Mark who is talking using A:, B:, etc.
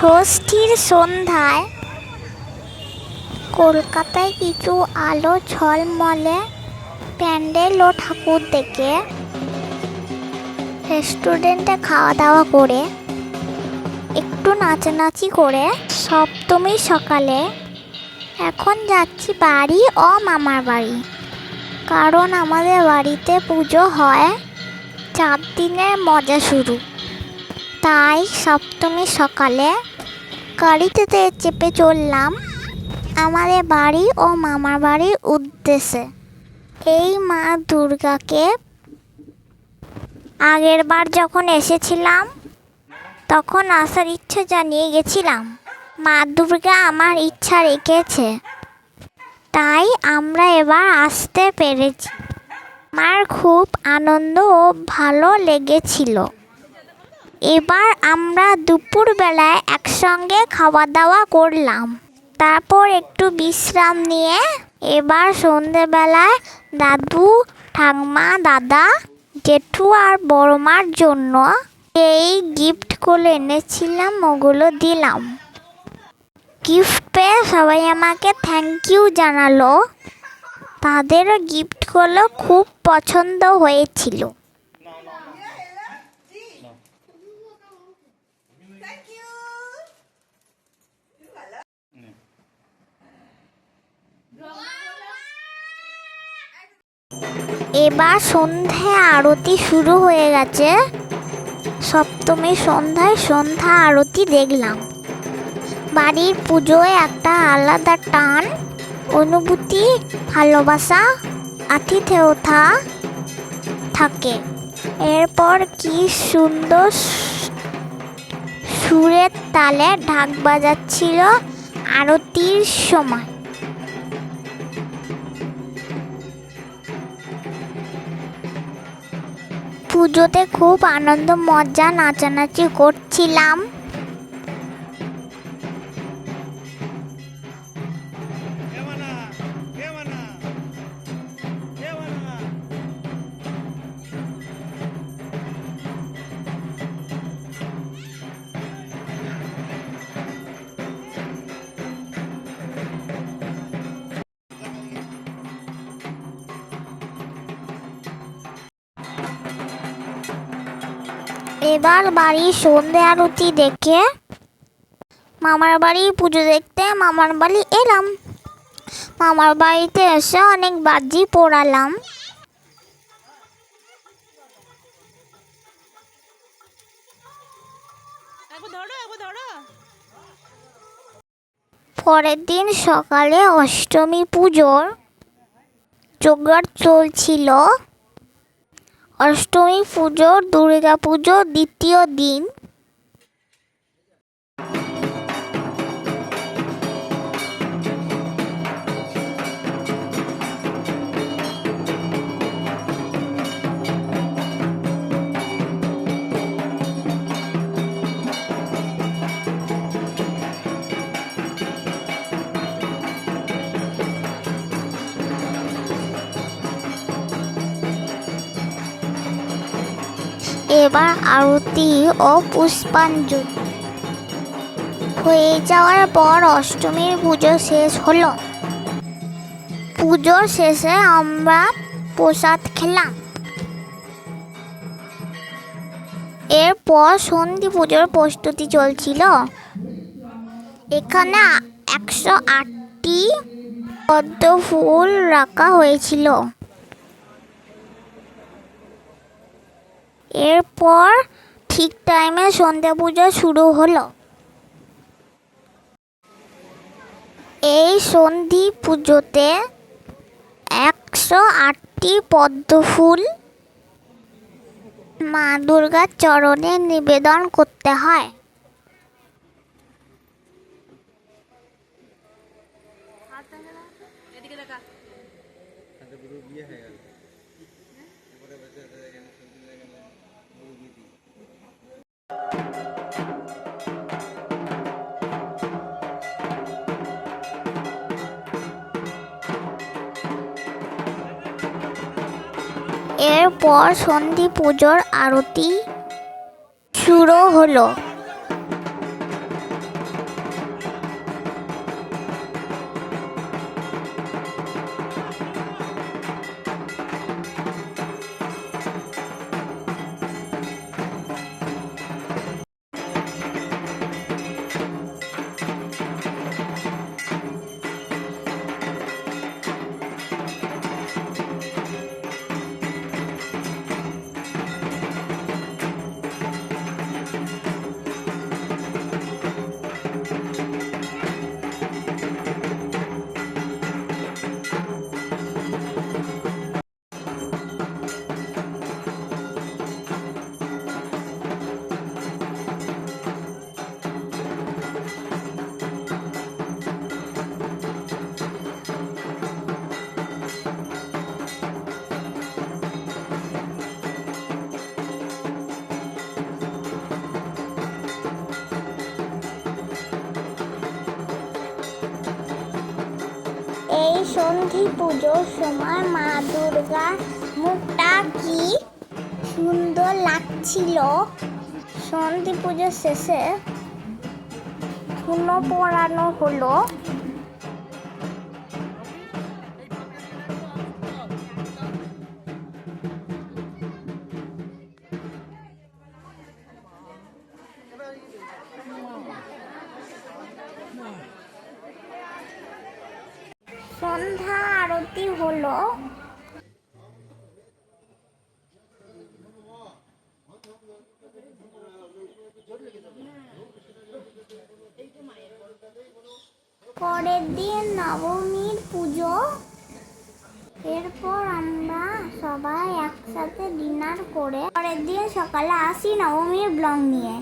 A: ষষ্ঠীর সন্ধ্যায় কলকাতায় কিছু আলো ঝলমলে প্যান্ডেল ও ঠাকুর দেখে রেস্টুরেন্টে খাওয়া দাওয়া করে একটু নাচানাচি করে সপ্তমী সকালে এখন যাচ্ছি বাড়ি ও মামার বাড়ি। কারণ আমাদের বাড়িতে পুজো হয় চার দিনের মজা শুরু। তাই সপ্তমী সকালে গাড়িতে চেপে চললাম, আমাদের বাড়ি ও মামার বাড়ির উদ্দেশ্যে। এই মা দুর্গাকে আগের বার যখন এসেছিলাম, তখন আসার ইচ্ছা জানিয়ে গেছিলাম, মা দুর্গা আমার ইচ্ছা রেখেছে। তাই আমরা এবার আসতে পেরেছি। আমার খুব আনন্দ ও ভালো লেগেছিল। এবার আমরা দুপুরবেলায় একসঙ্গে খাওয়া দাওয়া করলাম। তারপর একটু বিশ্রাম নিয়ে এবার সন্ধেবেলায় দাদু, ঠাকমা, দাদা, জেঠু আর বড়মার জন্য এই গিফটগুলো এনেছিলাম, ওগুলো দিলাম। গিফট পেয়ে সবাই আমাকে থ্যাংক ইউ জানালো। তাদেরও গিফটগুলো খুব পছন্দ হয়েছিল। এবার সন্ধ্যে আরতি শুরু হয়ে গেছে। সপ্তমী সন্ধ্যায় সন্ধ্যা আরতি দেখলাম। বাড়ির পুজোয় একটা আলাদা টান, অনুভূতি, ভালোবাসা, আতিথেয়তা থাকে। এরপর কি সুন্দর সুরের তালে ঢাক বাজাচ্ছিল আরতির সময়। পুজোতে খুব আনন্দ মজা নাচানাচি করছিলাম। এবার বাড়ির সন্ধে আরতি দেখে মামার বাড়ি পুজো দেখতে মামার বাড়ি এলাম। মামার বাড়িতে এসে অনেক বাজি পোড়ালাম। পরের দিন সকালে অষ্টমী পুজোর জোগাড় চলছিল। অষ্টমী পুজো দুর্গা পুজো দ্বিতীয় দিন। এবার আরতি ও পুষ্পাঞ্জলি। হয়ে যাওয়ার পর অষ্টমীর পুজো শেষ হলো। পুজোর শেষে আমরা প্রসাদ খেলাম। এরপর সন্ধি পুজোর প্রস্তুতি চলছিল। এখানে একশো আটটি পদ্ম ফুল রাখা হয়েছিল। এরপর ঠিক টাইমে সন্ধ্যা পুজো শুরু হলো। এই সন্ধি পুজোতে একশো আটটি পদ্ম ফুল মা দুর্গার চরণে নিবেদন করতে হয়। এরপর সন্ধি পুজোর আরতি শুরু হলো। সন্ধি পুজোর সময় মা দুর্গা মুখটা কি সুন্দর লাগছিল? সন্ধি পুজোর শেষে ধুনো পড়ানো হলো। সন্ধ্যা আরতি হলো। পরের দিন নবমীর পুজো। এরপর আমরা সবাই একসাথে ডিনার করে পরের দিন সকালে আসি নবমীর ব্লগ নিয়ে।